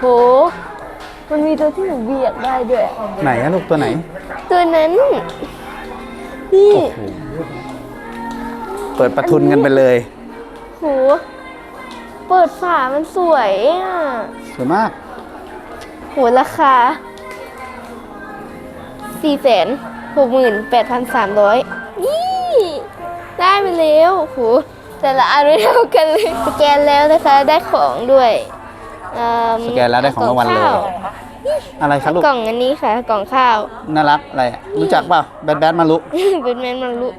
โห มันมีตัวที่หนูบีอยากได้ด้วยไหนอะลูกตัวไหนตัวนั้น นี่ โอ้โหเปิดประทุนกันไปเลยโห เปิดฝามันสวยอะ สวยมากโห ราคาสี่แสนหกหมื่นแปดพันสามร้อยนี่ ได้ไปแล้วโห แต่ละอันไม่เท่ากันเลยสแกนแล้วนะคะ ได้ของด้วย เอิ่มสแกนแล้วได้ของรางวัลเลยข้วอะไรคะลูก กล่องอันนี้ค่ะ กล่องข้าว น่ารักอะไรอะรู้จักเปล่าแบดแบดมาลุ เป็นแมนมันลุส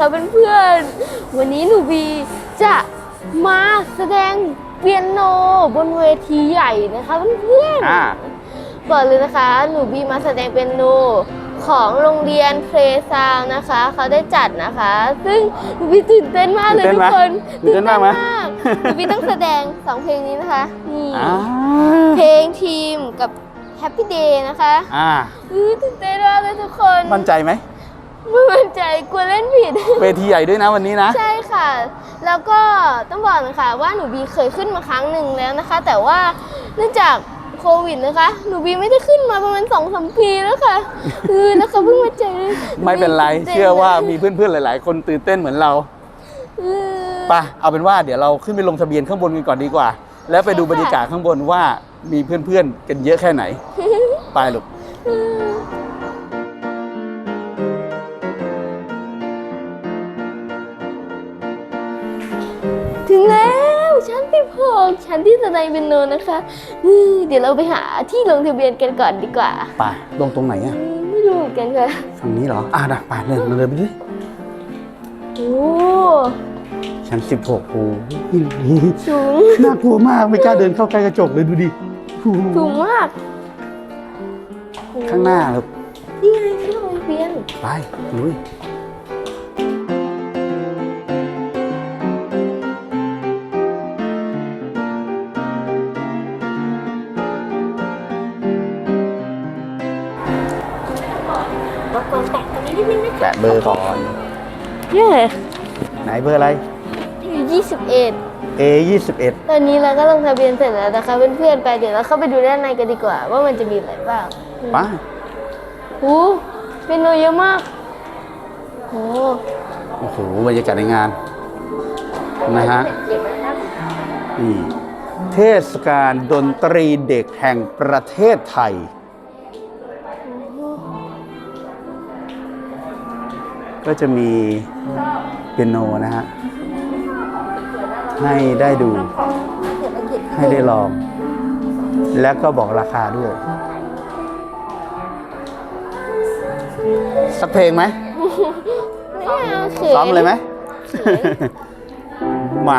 นนะคะเพื่อนๆ วันนี้หนูวีจะมาแสดงเปียโนบนเวทีใหญ่นะคะเพื่อนอ่า ๆบอกเลยนะคะหนูบีมาแสดงเปียโนของโรงเรียนเพลซาวนะคะ เขาได้จัดนะคะ ซึ่งหนูบีตื่นเต้นมากเลยตื่นทุเต้กนไหมคนตื่นเต้นมากไหม หนูบีต้องแสดงสองเพลงนี้นะคะนี่ อ่าเพลงทีมกับ Happy Day นะคะอ่า อื้อตื่นเต้นมากเลยทุกคน มั่นใจไหม ไม่มั่นใจกลัวเล่นผิด เวทีใหญ่ด้วยนะวันนี้นะ ใช่ค่ะ แล้วก็ต้องบอกนะคะว่าหนูบีเคยขึ้นมาครั้งหนึ่งแล้วนะคะ แต่ว่าเนื่องจากโควิดนะคะ หนูบีไม่ได้ขึ้นมาประมาณสองสามปีแล้วค่ะเออแล้วเขาเพิ่งมาเจอไม่เป็นไรตื่ต้เชื่อว่ามีเพื่อนๆหลาย ๆ คนตื่นเต้นเหมือนเราเออไปะเอาเป็นว่าเดี๋ยวเราขึ้นไปลงทะเบียนข้างบนกันก่อนดีกว่า แล้วไปดูใช่ค่ะบรรยากาศข้างบนว่ามีเพื่อนๆกันเยอะแค่ไหน ไปลูก ชั้นที่หกชั้นที่แสดงเป็นโนนะคะอือเดี๋ยวเราไปหาที่ลงทะเบียนกันก่อนดีกว่าไปลงตรงไหนอะอืมไม่รู้เหมือนกันค่ะฝั่งนี้เหรออ่านะไปเดินมาเดินไปดิโอ้ชั้นสิบหกโอ้โหสูงน่ากลัวมากไม่กล้าเดินเข้าใกล้กระจกเลยดูดิโอ้โหสูงมากโอ้ข้างหน้าลูกนี่ไงที่โรงเรียนไปลุย แปะเบอร์ก่อน เย้ไหนเบอร์อะไร ยี่สิบเอ็ด A 21ตอนนี้เราก็ลงทะเบียนเสร็จแล้วนะคะเพื่อนๆไปเดี๋ยวเราเข้าไปดูด้านในกันดีกว่า ว่ามันจะมีอะไรบ้างไปโอ้เป็นโนเยอะมากโอ้โอ้โหบรรยากาศในงานนะฮะเก็บไว้นะนี่เทศกาลดนตรีเด็กแห่งประเทศไทย ก็จะมีเปียโนนะฮะ ให้ได้ดู ให้ได้ลอง แล้วก็บอกราคาด้วย สักเพลงไหมไม่เอาเขินซ้อมเลยไหม มา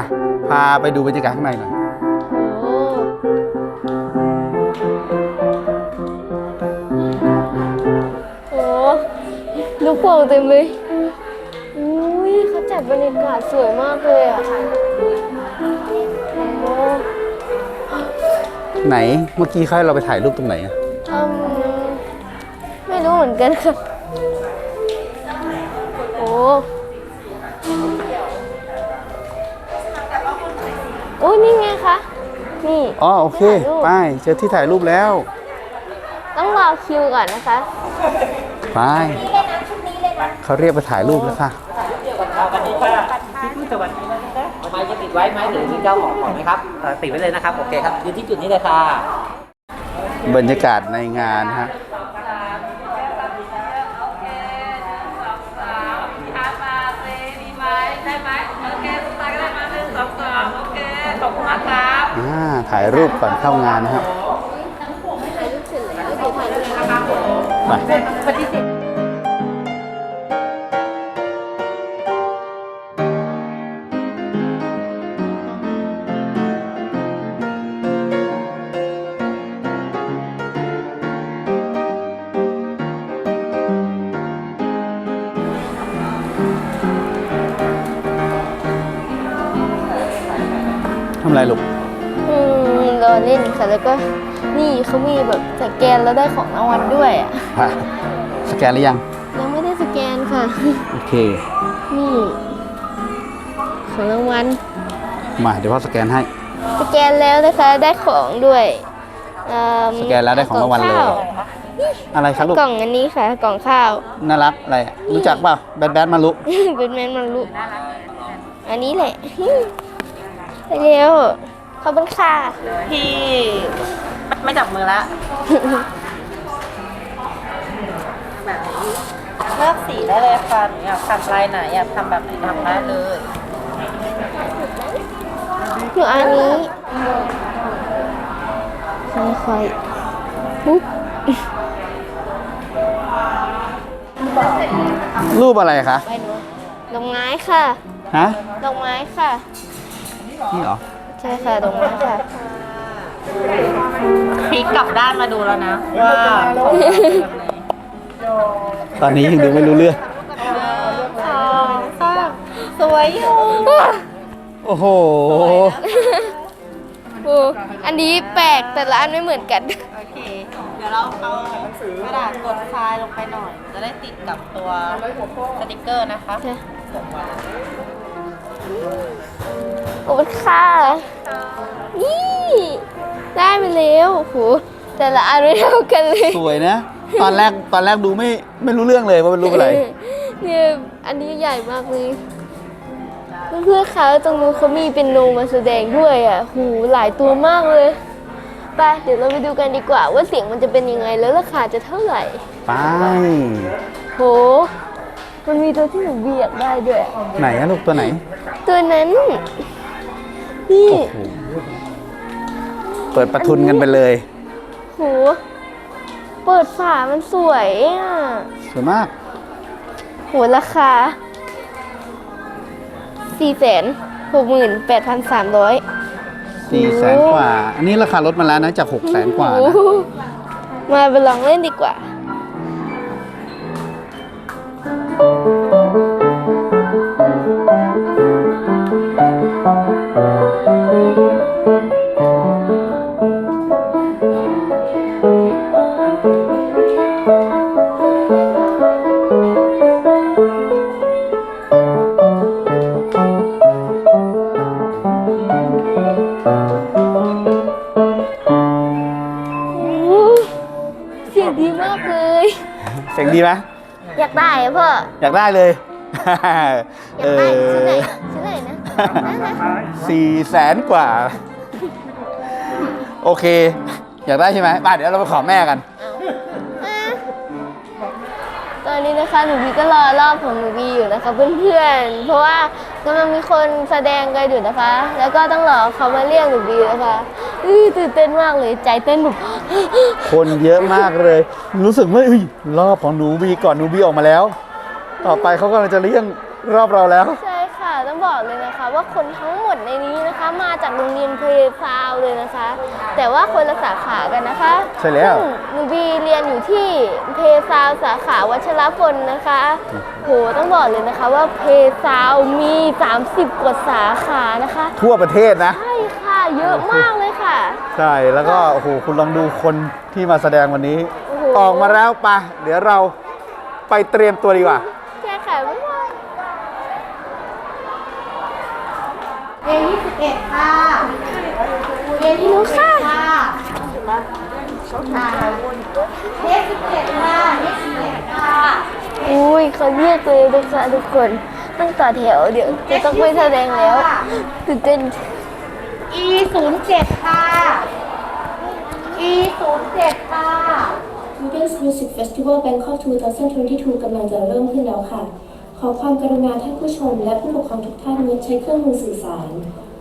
พาไปดูบรรยากาศข้างในหน่อยโอ้โหลูกโป่งเต็มเลยอุ้ยเขาจัด บรรยากาศสวยมากเลยอะโอ้ไหนเมื่อกี้เขาให้เราไปถ่ายรูปตรงไหนอะอืมไม่รู้เหมือนกันค่ะโอ้โอ้นี่ไงคะ นี่ อ๋อโอเคที่ถ่ายรูป ไปเจอที่ถ่ายรูปแล้วต้องรอคิวก่อนนะคะคไปเขาเรียกไปถ่ายรูปแล้วค่ะ เดี๋ยวก่อนครับวันนี้ค่ะพี่พูดสวัสดีนะนะไม้จะติดไว้ไหมหรือมีเจ้าของของไหมครับเอ่อติดไว้เลยนะครับ โอเคครับยืนที่จุดนี้เลยค่ะ บรรยากาศในงานฮะ อ่า ถ่ายรูปก่อนเข้างานนะครับถ่ายรูปเสร็ ค่ะแล้วก็นี่เขามีแบบสแกนแล้วได้ของรางวัลด้วยอะไปสแกนหรือยัง ยังไม่ได้สแกนค่ะ โอเค นี่ของรางวัลมาเดี๋ยวพ่อสแกนให้ สแกนแล้วนะคะได้ของด้วยเอิ่มสแกนแล้วได้ของรางวัลเลยข้อะไรครับลูก กล่องอันนี้ค่ะ กล่องข้าว น่ารักอะไรอะรู้จักเปล่าแบดแบดมาลุเป็นแมนมันลุอันนี้แหละ ไปเร็ว ขอบคุณค่ะ พี่ไม่จับมือละแบบนี้เลือกสีได้เลยค่ะหนูอยากทำลายไหนอยากทำแบบไหนทำได้เลยอยู่อันนี้ค่อยๆปุ๊บรูปอะไรคะ ไปหนูดอกไม้ค่ะฮะ ดอกไม้ค่ะ นี่เหรอ ใช่ค่ะดอกไม้ค่ะพลิกกลับด้านมาดูแล้วนะว่าตอนนี้ยังดูไม่รู้เรื่อง สองสามสวยอยู่โอ้โห โอ้อันนี้แปลกแต่ละอันไม่เหมือนกัน โอเค เดี๋ยวเราเอากระดาษกดทรายลงไปหน่อย จะได้ติดกับตัวสติกเกอร์นะคะข อบคุณค่ะ นี่ได้มาแล้วโอ้โหแต่ละอันไม่เท่ากันเลย สวยนะ ตอนแรกตอนแรกดูไม่ไม่รู้เรื่องเลยว่าเป็นรูปอะไร เนี่ยอันนี้ใหญ่มากเลยเพื่อนๆคะตรงนู้นเขามีเป็นโนมาแสดงด้วยอะหูหลายตัวมากเลยไปเดี๋ยวเราไปดูกันดีกว่าว่าเสียงมันจะเป็นยังไงแล้วราคาจะเท่าไหร่ ไปโห มันมีตัวที่หนูเบียกได้ด้วย ไหนอะลูกตัวไหน ตัวนั้น นี่โอ้โหเปิดประทุนกันไปเลย โหเปิดฝามันสวยอะสวยมาก โหราคาสี่แสนหกหมื่นแปดพันสามร้อย สี่แสนกว่า อันนี้ราคาลดมาแล้วนะจากหกแสนกว่านะ มาไปลองเล่นดีกว่า ดีมากเลย เสียงดีไหมอยากได้อะพ่อ อยากได้เลย อยากได้ชิ้นไหนชิ้นไหนนะได้ไหมสี่แสนกว่า โอเค อยากได้ใช่ไหมไปเดี๋ยวเราไปขอแม่กัน อะตอนนี้นะคะหนูบีก็รอรอบของหนูบีอยู่นะคะเพื่อนๆ เพราะว่ากำลังมีคนแสดงกันอยู่นะคะ แล้วก็ต้องรอเขามาเรียกหนูบีนะคะอื้อตื่นเต้นมากเลยใจเต้นแบบ คนเยอะมากเลย รู้สึกว่าเอ้ยรอบของหนูบีก่อนหนูบีออกมาแล้ว ต่อไปเขากำลังจะเลี้ยงรอบเราแล้ว ใช่ค่ะต้องบอกเลยนะคะว่าคนทั้งหมดในนี้นะคะ มาจากโรงเรียนเพลซาวเลยนะคะ แต่ว่าคนละสาขากันนะคะใช่แล้ว ซึ่งหนูบีเรียนอยู่ที่เพลซาวสาขาวัชรพลนะคะโหต้องบอกเลยนะคะว่าเพลซาวมี 30 กว่าสาขานะคะ ทั่วประเทศนะ ใช่ค่ะ เยอะมากเลยค่ะ ใช่แล้วก็โอ้โหคุณลองดูคนที่มาแสดงวันนี้โอ้โหออกมาแล้วปะเดี๋ยวเราไปเตรียมตัวดีกว่าใช่ค่ะบ๊ายบายเรียน21ค่ะเรียนที่นู้นค่ะค่ะเลขสิบเจ็ดค่ะเลขสิบเจ็ดค่ะอุ้ยเขาเรียกเลยนะคะทุกคนต้องต่อแถวเดี๋ยวจะต้องไปแสดงแล้วตื่นเต้น E ศูนย์เจ็ดค่ะ E ศูนย์เจ็ดค่ะ Students Music Festival Bangkok 2022 กำลังจะเริ่มขึ้นแล้วค่ะ ขอความกรุณาท่านผู้ชม และผู้ปกครองทุกท่านงดใช้เครื่องมือสื่อสาร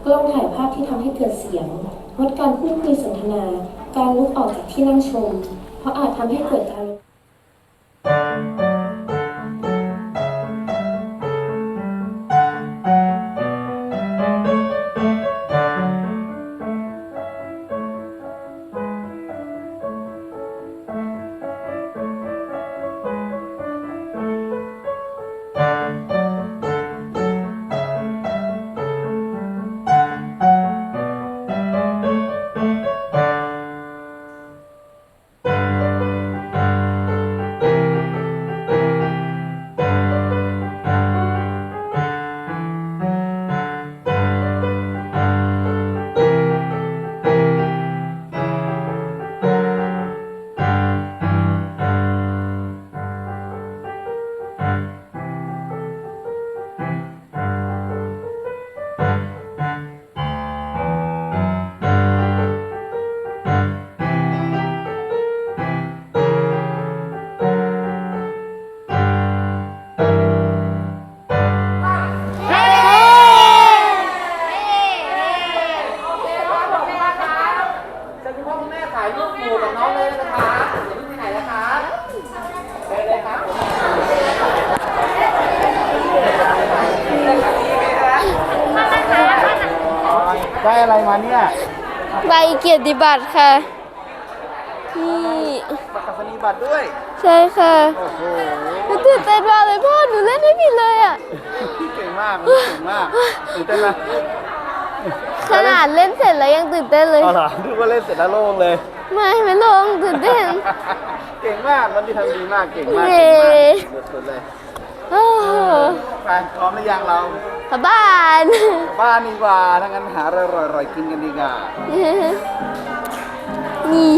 กล้องถ่ายภาพที่ทำให้เกิดเสียง งดการพูดคุยสนทนา การลุกออกจากที่นั่งชม เพราะอาจทำให้เกิดการ ได้อะไรมาเนี่ยใบเกียรติบัตรค่ะนี่ประกาศนียบัตรด้วย ใช่ค่ะโอ้โหหนูตื่นเต้นมากเลยพ่อหนูเล่นไม่ผิดเลยอะเก่งมากเก่งมากตื่นเต้นไหมขนาดเล่นเสร็จแล้วยังตื่นเต้นเลยเอาเหรอดูว่าเล่นเสร็จแล้วโล่งเลย ไม่ไม่ลงตื่นเต้น เก่งมากวันนี้ทำดีมากเก่งมากเย้เก่งมากสุดๆเลยโอ้ไปพร้อมหรือยังเรา กลับบ้านกลับบ้านดีกว่าถ้างั้นหาอะไรอร่อยๆกินกันดีกว่า นี่